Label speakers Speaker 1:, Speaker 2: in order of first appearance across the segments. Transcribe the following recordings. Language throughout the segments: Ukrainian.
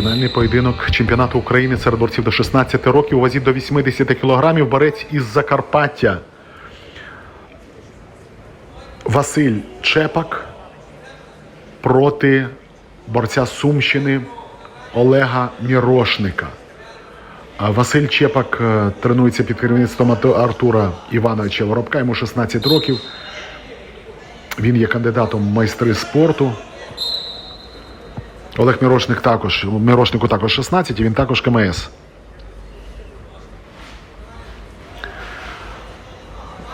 Speaker 1: Фінальний поєдинок чемпіонату України серед борців до 16 років у вазі до 80 кілограмів. Борець із Закарпаття. Василь Чепак проти борця Сумщини Олега Мірошника. Василь Чепак е, тренується під керівництвом Артура Івановича Воробка. Йому 16 років. Він є кандидатом в майстри спорту. Олег Мірошник також. Мірошнику також 16, і він також КМС.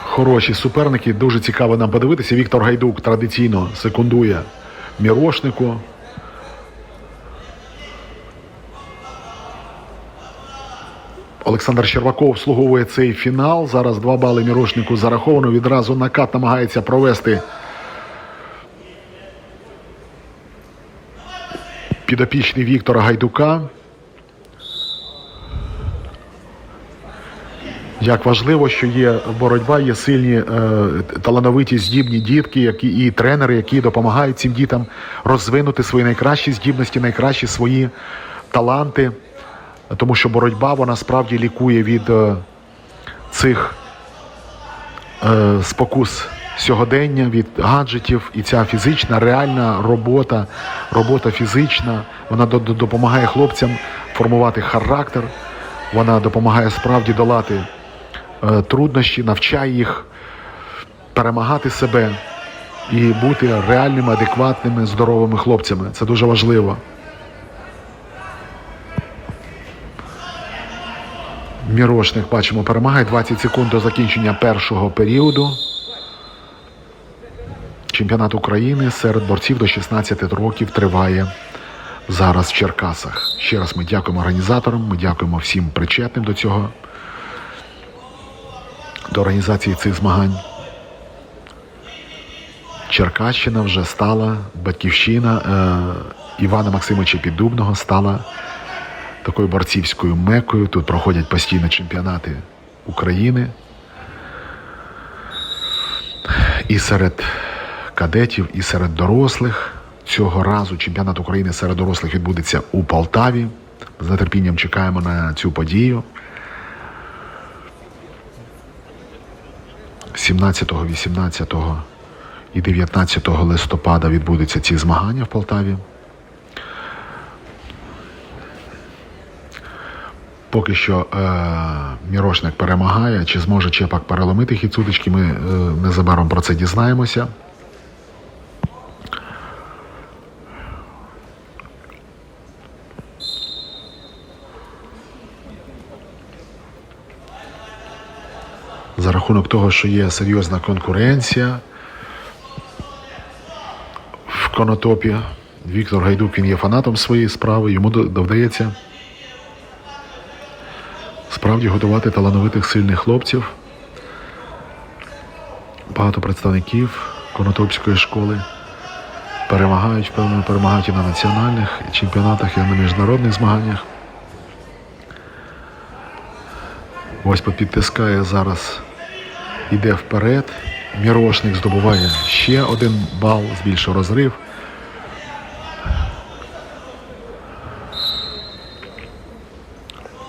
Speaker 1: Хороші суперники, дуже цікаво нам подивитися. Віктор Гайдук традиційно секундує Мірошнику. Олександр Щербаков обслуговує цей фінал. Зараз два бали Мірошнику зараховано. Відразу накат намагається провести підопічний Віктора Гайдука. Як важливо, що є боротьба, є сильні е, талановиті здібні дітки, які і тренери, які допомагають цим дітям розвинути свої найкращі здібності, найкращі свої таланти. Тому що боротьба вона справді лікує від е, цих е, спокус сьогодення, від гаджетів. І ця фізична, реальна робота, робота фізична, вона до- до- допомагає хлопцям формувати характер, вона допомагає справді долати е, труднощі, навчає їх перемагати себе і бути реальними, адекватними, здоровими хлопцями. Це дуже важливо. Мірошник, бачимо, перемагає 20 секунд до закінчення першого періоду. Чемпіонат України серед борців до 16 років триває зараз в Черкасах. Ще раз ми дякуємо організаторам, ми дякуємо всім причетним до цього, до організації цих змагань. Черкащина вже стала, батьківщина е, Івана Максимовича Піддубного стала такою борцівською мекою. Тут проходять постійно чемпіонати України. І серед кадетів, і серед дорослих. Цього разу чемпіонат України серед дорослих відбудеться у Полтаві. З нетерпінням чекаємо на цю подію. 17, 18 і 19 листопада відбудуться ці змагання в Полтаві. Поки що е, Мірошник перемагає, чи зможе Чепак переломити хід сутички, ми е, незабаром про це дізнаємося. За рахунок того, що є серйозна конкуренція в конотопі, Віктор Гайдук він є фанатом своєї справи, йому до- довдається справді готувати талановитих сильних хлопців. Багато представників Конотопської школи перемагають, певно, перемагають і на національних чемпіонатах, і на міжнародних змаганнях. Ось підтискає зараз, іде вперед. Мірошник здобуває ще один бал, збільшив розрив.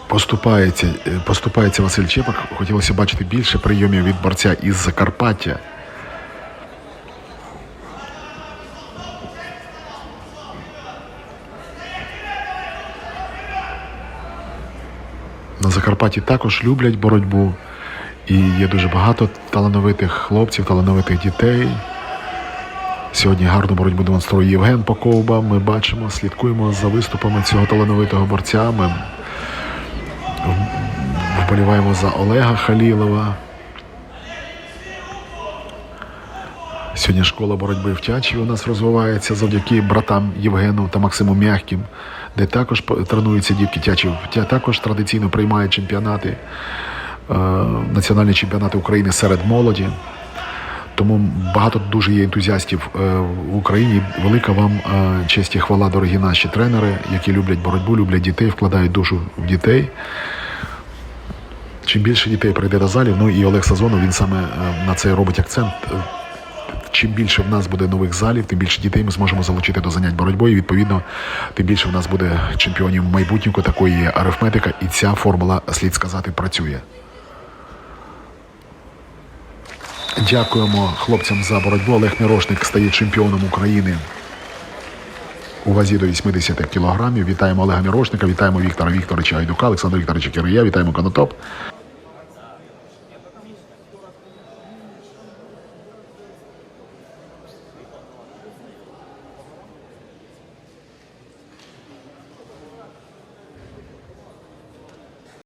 Speaker 1: Поступається, е, поступається Василь Чепак. Хотілося бачити більше прийомів від борця із Закарпаття. На Закарпатті також люблять боротьбу. І є дуже багато талановитих хлопців, талановитих дітей. Сьогодні гарну боротьбу демонструє Євген Поковба. Ми бачимо, слідкуємо за виступами цього талановитого борця. Ми вболіваємо за Олега Халілова. Сьогодні школа боротьби в Тячеві у нас розвивається завдяки братам Євгену та Максиму Мягкім, де також тренуються дітки Тячів. Тя також традиційно приймають чемпіонати, національні чемпіонати України серед молоді. Тому багато дуже є ентузіастів е, в Україні. Велика вам е, честь і хвала, дорогі наші тренери, які люблять боротьбу, люблять дітей, вкладають душу в дітей. Чим більше дітей прийде до залів, ну і Олег Сазонов, він саме е, на це робить акцент. Е, чим більше в нас буде нових залів, тим більше дітей ми зможемо залучити до занять боротьбою. Відповідно, тим більше в нас буде чемпіонів майбутнього. Такої арифметика, і ця формула, слід сказати, працює. Дякуємо хлопцям за боротьбу. Олег Мірошник стає чемпіоном України у вазі до 80 кілограмів. Вітаємо Олега Мірошника, вітаємо Віктора Вікторовича Айдука, Олександра Вікторовича Кирия, вітаємо Конотоп.